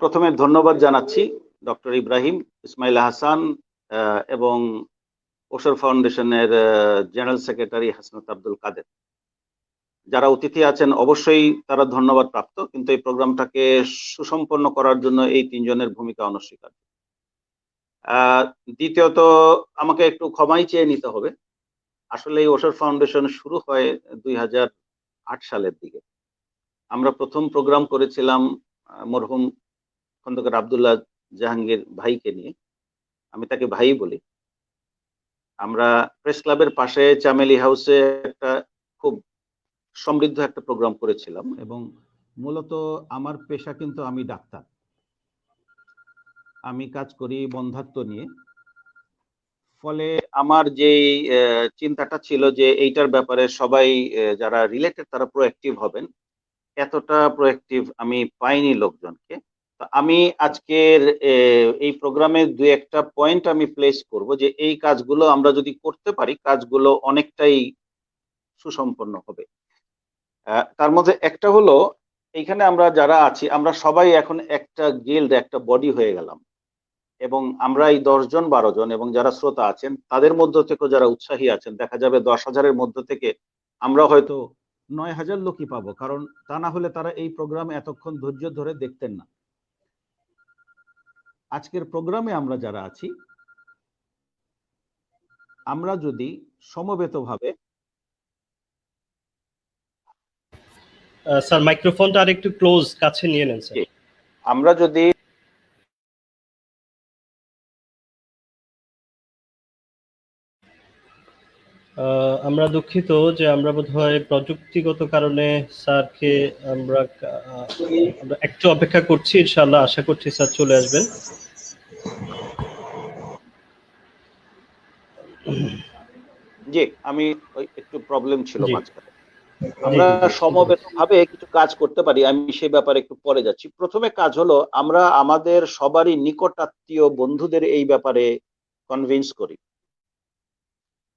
প্রথমে ধন্যবাদ জানাচ্ছি ডক্টর ইব্রাহিম ইসমাইল হাসান এবং ওসর ফাউন্ডেশনের জেনারেল সেক্রেটারি হাসনাত আব্দুল কাদের। যারা অতিথি আছেন, অবশ্যই তারা ধন্যবাদ প্রাপ্ত, কিন্তু এই প্রোগ্রামটাকে সুসম্পন্ন করার জন্য এই তিনজনের ভূমিকা অনস্বীকার্য। দ্বিতীয়ত, আমাকে একটু ক্ষমাই চেয়ে নিতে হবে। আসলে এই ওসর ফাউন্ডেশন শুরু হয় দুই সালের দিকে। আমরা প্রথম প্রোগ্রাম করেছিলাম মরহুম খন্দকার আবদুল্লাহ জাহাঙ্গীর ভাইকে নিয়ে আমি তাকে ভাই বলি। আমরা প্রেস ক্লাবের পাশে চামেলি হাউসে একটা খুব সমৃদ্ধ একটা প্রোগ্রাম করেছিলাম এবং মূলত আমার পেশা কিন্তু আমি ডাক্তার। আমি কাজ করি বন্ধাত্ম নিয়ে। ফলে আমার আহ, চিন্তাটা ছিল যে এইটার ব্যাপারে সবাই যারা রিলেটেড তারা প্রোঅ্যাক্টিভ হবেন এতটা প্রোঅ্যাক্টিভ আমি পাইনি লোকজনকে। আমি আজকের এই প্রোগ্রামে দুই একটা পয়েন্ট আমি প্লেস করব যে এই কাজগুলো আমরা যদি করতে পারি, কাজগুলো অনেকটাই সুসম্পন্ন হবে। তার মধ্যে একটা হলো, এইখানে আমরা যারা আছি, আমরা সবাই এখন একটা গিল্ড একটা বডি হয়ে গেলাম। এবং আমরা এই দশজন বারো জন এবং যারা শ্রোতা আছেন, তাদের মধ্য থেকেও যারা উৎসাহী আছেন, দেখা যাবে দশ হাজারের মধ্য থেকে আমরা হয়তো নয় হাজার লোকই পাবো, কারণ তা না হলে তারা এই প্রোগ্রাম এতক্ষণ ধৈর্য ধরে দেখতেন না। আজকের প্রোগ্রামে আমরা যারা আছি আমরা যদি সমবেতভাবে স্যার মাইক্রোফোনটা আরেকটু ক্লোজ কাছে নিয়ে নেন স্যার। আমরা যদি আমরা দুঃখিত যে আমরা বোধহয় প্রযুক্তিগত কারণে স্যারকে আমরা একটু অপেক্ষা করছি। ইনশাআল্লাহ আশা করছি স্যার চলে আসবেন। যে আমি ওই একটু প্রবলেম ছিল মাঝখানে। আমরা জি, জি, জি। সমবেতভাবে কিছু কাজ করতে পারি আমি সেই ব্যাপারে একটু পরে যাচ্ছি। প্রথমে কাজ হলো আমরা আমাদের সবারই নিকটাত্মীয় বন্ধুদের এই ব্যাপারে কনভিন্স করি।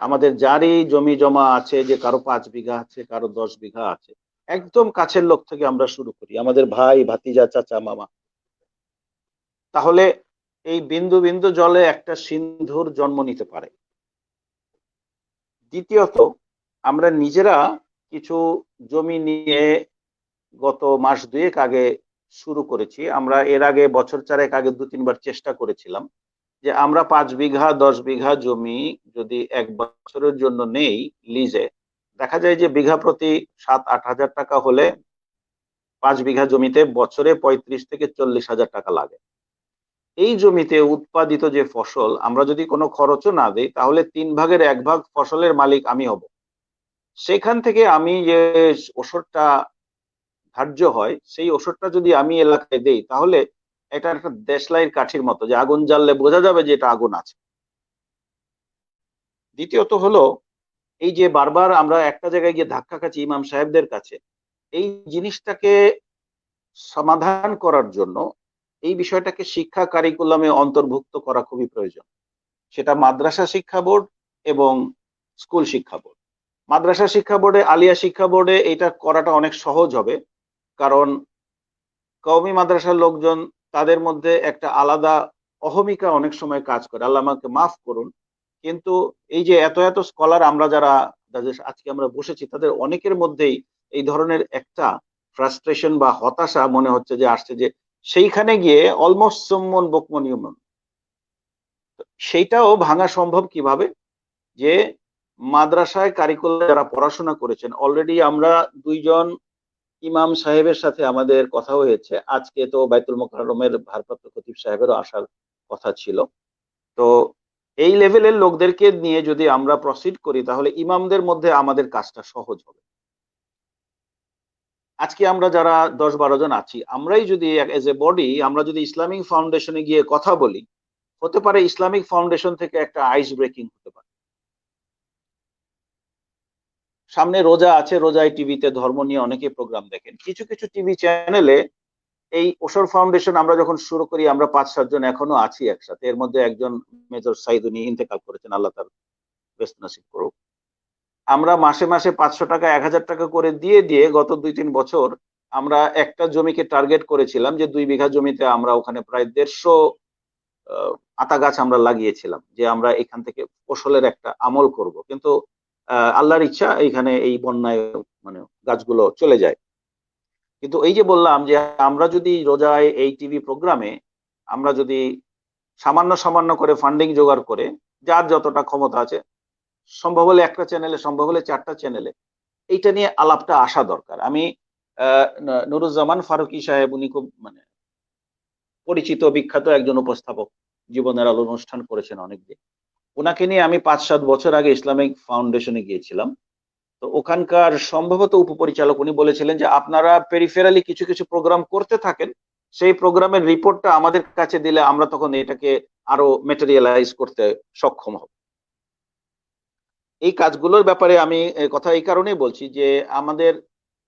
আমাদের যারই জমি জমা আছে, যে কারও পাঁচ বিঘা আছে, কারও দশ বিঘা আছে, একদম কাছের লোক থেকে আমরা শুরু করি, আমাদের ভাই, ভাতিজা, চাচা, মামা। তাহলে এই বিন্দু বিন্দু জলে একটা সিন্ধুর জন্ম নিতে পারে। দ্বিতীয়ত, আমরা নিজেরা কিছু জমি নিয়ে গত মাস দুয়েক আগে শুরু করেছি। আমরা এর আগে বছর চারেক আগে দু তিনবার চেষ্টা করেছিলাম। যে আমরা পাঁচ বিঘা, দশ বিঘা জমি যদি এক বছরের জন্য নেই লিজে দেখা যায় যে বিঘা প্রতি সাত, আট হাজার টাকা হলে পাঁচ বিঘা জমিতে বছরে পঁয়ত্রিশ থেকে চল্লিশ হাজার টাকা লাগে। এই জমিতে উৎপাদিত যে ফসল, আমরা যদি কোনো খরচও না দিই, তাহলে তিন ভাগের এক ভাগ ফসলের মালিক আমি হব। সেখান থেকে আমি যে ওষুধটা ধার্য হয়, সেই ওষুধটা যদি আমি এলাকায় দেই, তাহলে এটা একটা দেশলাইয়ের কাঠির মতো, যে আগুন জ্বাললে বোঝা যাবে যে এটা আগুন আছে। দ্বিতীয়ত হলো, এই যে বারবার আমরা একটা জায়গায় গিয়ে ধাক্কা খাচ্ছি ইমাম সাহেবদের কাছে, এই জিনিসটাকে সমাধান করার জন্য এই বিষয়টাকে শিক্ষা কারিকুলামে অন্তর্ভুক্ত করা খুবই প্রয়োজন। সেটা মাদ্রাসা শিক্ষা বোর্ড এবং স্কুল শিক্ষা বোর্ড। মাদ্রাসা শিক্ষা বোর্ডে, আলিয়া শিক্ষা বোর্ডে এটা করাটা অনেক সহজ হবে, কারণ কওমি মাদ্রাসার লোকজন তাদের মধ্যে একটা আলাদা অহমিকা অনেক সময় কাজ করে। আল্লাহ আমাকে মাফ করুন। কিন্তু এই যে এত এত স্কলার আমরা যারা আজকে আমরা বসেছি, তাদের অনেকের মধ্যেই এই ধরনের একটা ফ্রাস্ট্রেশন বা হতাশা মনে হচ্ছে যে, আসছে যে, সেইখানে গিয়ে অলমোস্ট সম্মন বকমনিয়মন সেইটাও ভাঙা সম্ভব কীভাবে? যে মাদ্রাসায় কারিকুলাম যারা পড়াশোনা করেছেন অলরেডি আমরা দুইজন ইমাম সাহেবের সাথে আমাদের কথা হয়েছে। আজকে তো বাইতুল মোকাররমের ভারপ্রাপ্ত খতিব সাহেবেরও আসার কথা ছিল। তো এই লেভেলের লোকদেরকে নিয়ে যদি আমরা প্রসিড করি, তাহলে ইমামদের মধ্যে আমাদের কাজটা সহজ হবে। আজকে আমরা যারা দশ বারো জন আছি, আমরাই যদি এজ এ বডি আমরা যদি ইসলামিক ফাউন্ডেশনে গিয়ে কথা বলি, হতে পারে ইসলামিক ফাউন্ডেশন থেকে একটা আইস ব্রেকিং হতে পারে। সামনে রোজা আছে, রোজায় টিভিতে ধর্ম নিয়ে অনেকে প্রোগ্রাম দেখেন। কিছু কিছু টিভি চ্যানেলে এই ওসর ফাউন্ডেশন আমরা যখন শুরু করি, আমরা পাঁচ সাতজন এখনও আছি একসাথে। এর মধ্যে একজন মেজর সাইদ উনি ইন্তেকাল করেছেন, আল্লাহ তার বেস্ট নসিব করুক। আমরা মাসে মাসে পাঁচশো টাকা, এক হাজার টাকা করে দিয়ে দিয়ে গত দুই তিন বছর আমরা একটা জমিকে টার্গেট করেছিলাম যে দুই বিঘা জমিতে আমরা ওখানে প্রায় দেড়শো আতা গাছ আমরা লাগিয়েছিলাম, যে আমরা এখান থেকে ফসলের একটা আমল করব। কিন্তু আল্লাহর ইচ্ছা এখানে এই বন্যায় মানে গাছগুলো চলে যায়। কিন্তু এই যে বললাম যে আমরা যদি রোজায় এই টিভি প্রোগ্রামে আমরা যদি সামান্য সামান্য করে ফান্ডিং জোগাড় করে, যার যতটা ক্ষমতা আছে, সম্ভব হলে একটা চ্যানেলে সম্ভব হলে চারটা চ্যানেলে এইটা নিয়ে আলাপটা আসা দরকার। আমি নুরুজ্জামান ফারুকি সাহেব, উনি খুব মানে পরিচিত, বিখ্যাত একজন উপস্থাপক, জীবনের আলো অনুষ্ঠান করেছেন অনেকদিন। ওনাকে নিয়ে আমি পাঁচ সাত বছর আগে ইসলামিক ফাউন্ডেশনে গিয়েছিলাম। তো ওখানকার সম্ভবত উপপরিচালক উনি বলেছিলেন যে, আপনারা পেরিফেরালি কিছু কিছু প্রোগ্রাম করতে থাকেন। সেই প্রোগ্রামের রিপোর্টটা আমাদের কাছে দিলে আমরা তখন এটাকে আরও মেটেরিয়ালাইজ করতে সক্ষম হব। এই কাজগুলোর ব্যাপারে আমি কথা এই কারণেই বলছি যে, আমাদের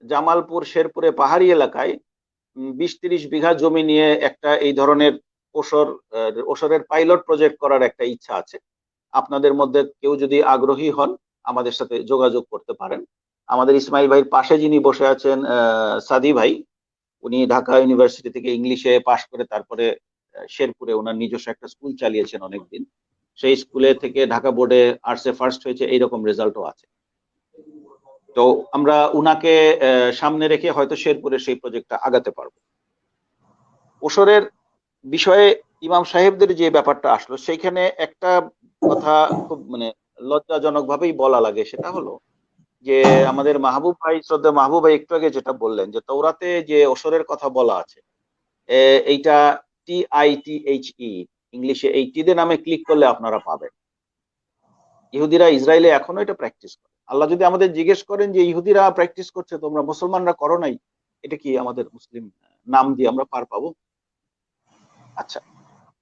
জামালপুর, শেরপুরে পাহাড়ি এলাকায় বিশ তিরিশ বিঘা জমি নিয়ে একটা এই ধরনের ওসর ওসরের পাইলট প্রজেক্ট করার একটা ইচ্ছা আছে। আপনাদের মধ্যে কেউ যদি আগ্রহী হন, আমাদের সাথে যোগাযোগ করতে পারেন। আমাদের ইসমাইল ভাইয়ের পাশে যিনি বসে আছেন সাদি ভাই, উনি ঢাকা ইউনিভার্সিটি থেকে ইংলিশে পাশ করে তারপরে শেরপুরে ওনার নিজস্ব একটা স্কুল চালিয়েছেন অনেকদিন। সেই স্কুলে থেকে ঢাকা বোর্ডে আর্টসে ফার্স্ট হয়েছে, এইরকম রেজাল্টও আছে। তো আমরা উনাকে সামনে রেখে হয়তো শেরপুরে সেই প্রজেক্টটা আগাতে পারব। ওসরের বিষয়ে ইমাম সাহেবদের যে ব্যাপারটা আসলো, সেইখানে একটা কথা খুব মানে লজ্জাজনক ভাবেই বলা লাগে, সেটা হলো যে আমাদের মাহবুব ভাই শ্রদ্ধা মাহবুব ভাই একটু আগে যেটা বললেন যে তৌরাতে যে ওসরের কথা বলা আছে এইটা T I T H E, ইংলিশে এই টিদে নামে ক্লিক করলে আপনারা পাবেন। ইহুদিরা ইসরায়েলে এখনও এটা প্র্যাকটিস করে। আল্লাহ যদি আমাদের জিজ্ঞেস করেন যে ইহুদিরা প্র্যাকটিস করছে, তোমরা মুসলমানরা করো নাই, এটা কি আমাদের মুসলিম নাম দিয়ে আমরা পার পাবো? আচ্ছা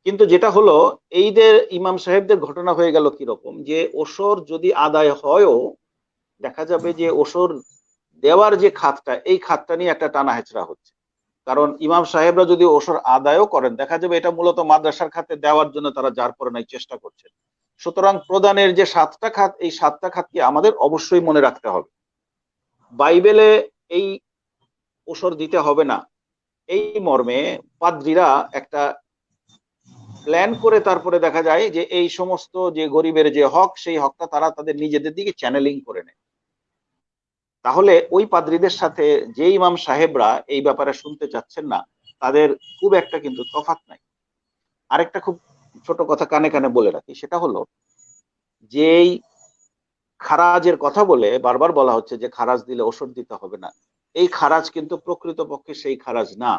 কিন্তু যেটা হলো, এইদের ইমাম সাহেবদের ঘটনা হয়ে গেল কীরকম? যে ওসর যদি আদায় হয়ও, দেখা যাবে যে ওসর দেওয়ার যে খাতটা, এই খাতটা নিয়ে একটা টানা হেচড়া হচ্ছে। কারণ ইমাম সাহেবরা যদি ওসর আদায়ও করেন, দেখা যাবে এটা মূলত মাদ্রাসার খাতে দেওয়ার জন্য তারা যার পরে নাই চেষ্টা করছেন। সুতরাং প্রদানের যে সাতটা খাত, এই সাতটা খাতকে আমাদের অবশ্যই মনে রাখতে হবে। বাইবেলে এই ওসর দিতে হবে না। এই মর্মে পাদ্রীরা একটা প্ল্যান করে তারপরে দেখা যায় যে এই সমস্ত যে গরিবের যে হক, সেই হকটা তারা তাদের নিজেদের দিকে চ্যানেলিং করে নেয়। তাহলে ওই পাদ্রীদের সাথে যে ইমাম সাহেবরা এই ব্যাপারে শুনতে চাচ্ছেন না, তাদের খুব একটা কিন্তু তফাৎ নাই। আরেকটা খুব ছোট কথা কানে কানে বলে রাখি, সেটা হলো যেই খারাজের কথা বলে বারবার বলা হচ্ছে যে খারাজ দিলে ওষুধ দিতে হবে না। এই খারাজ কিন্তু প্রকৃতপক্ষে সেই খারাজ না।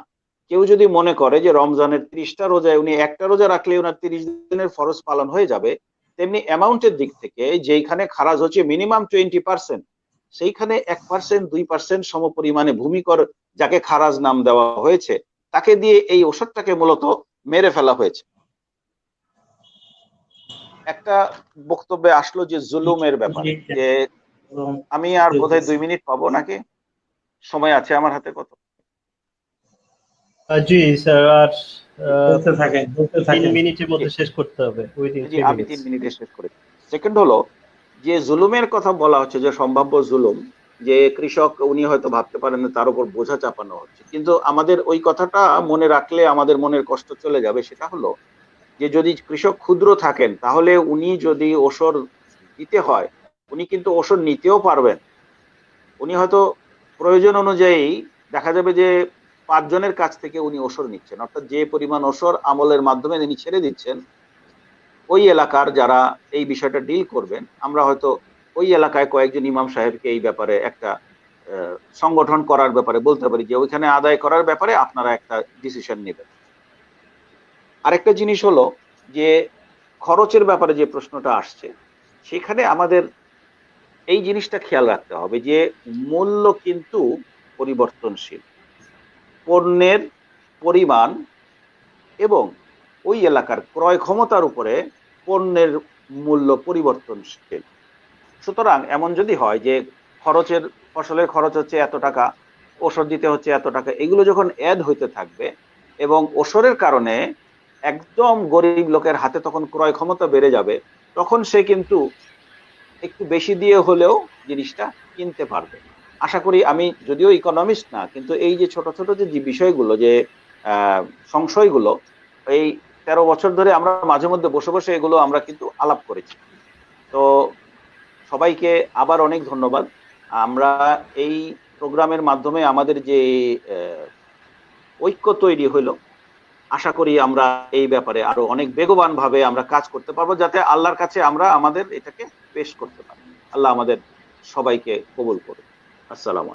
কেউ যদি মনে করে যে রমজানের ত্রিশটা রোজায় উনি একটা রোজা রাখলে ওনার তিরিশ দিনের ফরজ পালন হয়ে যাবে, তেমনি অ্যামাউন্টের দিক থেকে যেইখানে খারাজ হচ্ছে মিনিমাম টোয়েন্টি পার্সেন্ট, সেইখানে এক পার্সেন্ট, দুই পার্সেন্ট সম পরিমাণে ভূমিকর যাকে খারাজ নাম দেওয়া হয়েছে, তাকে দিয়ে এই ওষুধটাকে মূলত মেরে ফেলা হয়েছে। একটা বক্তব্যে আসলো যে জুলুমের ব্যাপারে, যে আমি আর বোধহয় দুই মিনিট পাবো নাকি? সময় আছে আমার হাতে কত? জি স্যার আর বলতে থাকেন বলতে থাকেন। মিনিটের মধ্যে শেষ করতে হবে জি আমি তিন মিনিটে শেষ করি। সেকেন্ড হলো যে জুলুমের কথা বলা হচ্ছে যে সম্ভাব্য জুলুম যে কৃষক উনি হয়তো ভাবতে পারেন না তার উপর বোঝা চাপানো হচ্ছে। কিন্তু আমাদের ওই কথাটা মনে রাখলে আমাদের মনের কষ্ট চলে যাবে সেটা হলো যে যদি কৃষক ক্ষুদ্র থাকেন তাহলে উনি যদি ওসর দিতে হয় উনি কিন্তু ওসর নিতেও পারবেন। উনি হয়তো প্রয়োজন অনুযায়ী দেখা যাবে যে পাঁচজনের কাছ থেকে উনি ওসর নিচ্ছেন। অর্থাৎ যে পরিমাণ ওসর আমলের মাধ্যমে তিনি ছেড়ে দিচ্ছেন, ওই এলাকার যারা এই বিষয়টা ডিল করবেন, আমরা হয়তো ওই এলাকায় কয়েকজন ইমাম সাহেবকে এই ব্যাপারে একটা সংগঠন করার ব্যাপারে বলতে পারি যে ওইখানে আদায় করার ব্যাপারে আপনারা একটা ডিসিশন নেবেন। আরেকটা জিনিস হলো যে খরচের ব্যাপারে যে প্রশ্নটা আসছে, সেখানে আমাদের এই জিনিসটা খেয়াল রাখতে হবে যে মূল্য কিন্তু পরিবর্তনশীল। পণ্যের পরিমাণ এবং ওই এলাকার ক্রয় ক্ষমতার উপরে পণ্যের মূল্য পরিবর্তনশীল। সুতরাং এমন যদি হয় যে খরচের, ফসলের খরচ হচ্ছে এত টাকা, ওষুধ দিতে হচ্ছে এত টাকা, এগুলো যখন অ্যাড হইতে থাকবে এবং ওষুধের কারণে একদম গরিব লোকের হাতে তখন ক্রয় ক্ষমতা বেড়ে যাবে, তখন সে কিন্তু একটু বেশি দিয়ে হলেও জিনিসটা কিনতে পারবে। আশা করি আমি যদিও ইকোনমিস্ট না, কিন্তু এই যে ছোট ছোট যে বিষয়গুলো, যে সংশয়গুলো, এই তেরো বছর ধরে আমরা মাঝে মধ্যে বসে বসে এগুলো আমরা কিন্তু আলাপ করেছি। তো সবাইকে আবার অনেক ধন্যবাদ। আমরা এই প্রোগ্রামের মাধ্যমে আমাদের যে ঐক্য তৈরি হইল, আশা করি আমরা এই ব্যাপারে আরও অনেক বেগবান ভাবে আমরা কাজ করতে পারব, যাতে আল্লাহর কাছে আমরা আমাদের এটাকে পেশ করতে পারি। আল্লাহ আমাদের সবাইকে কবুল করুন السلام عليكم.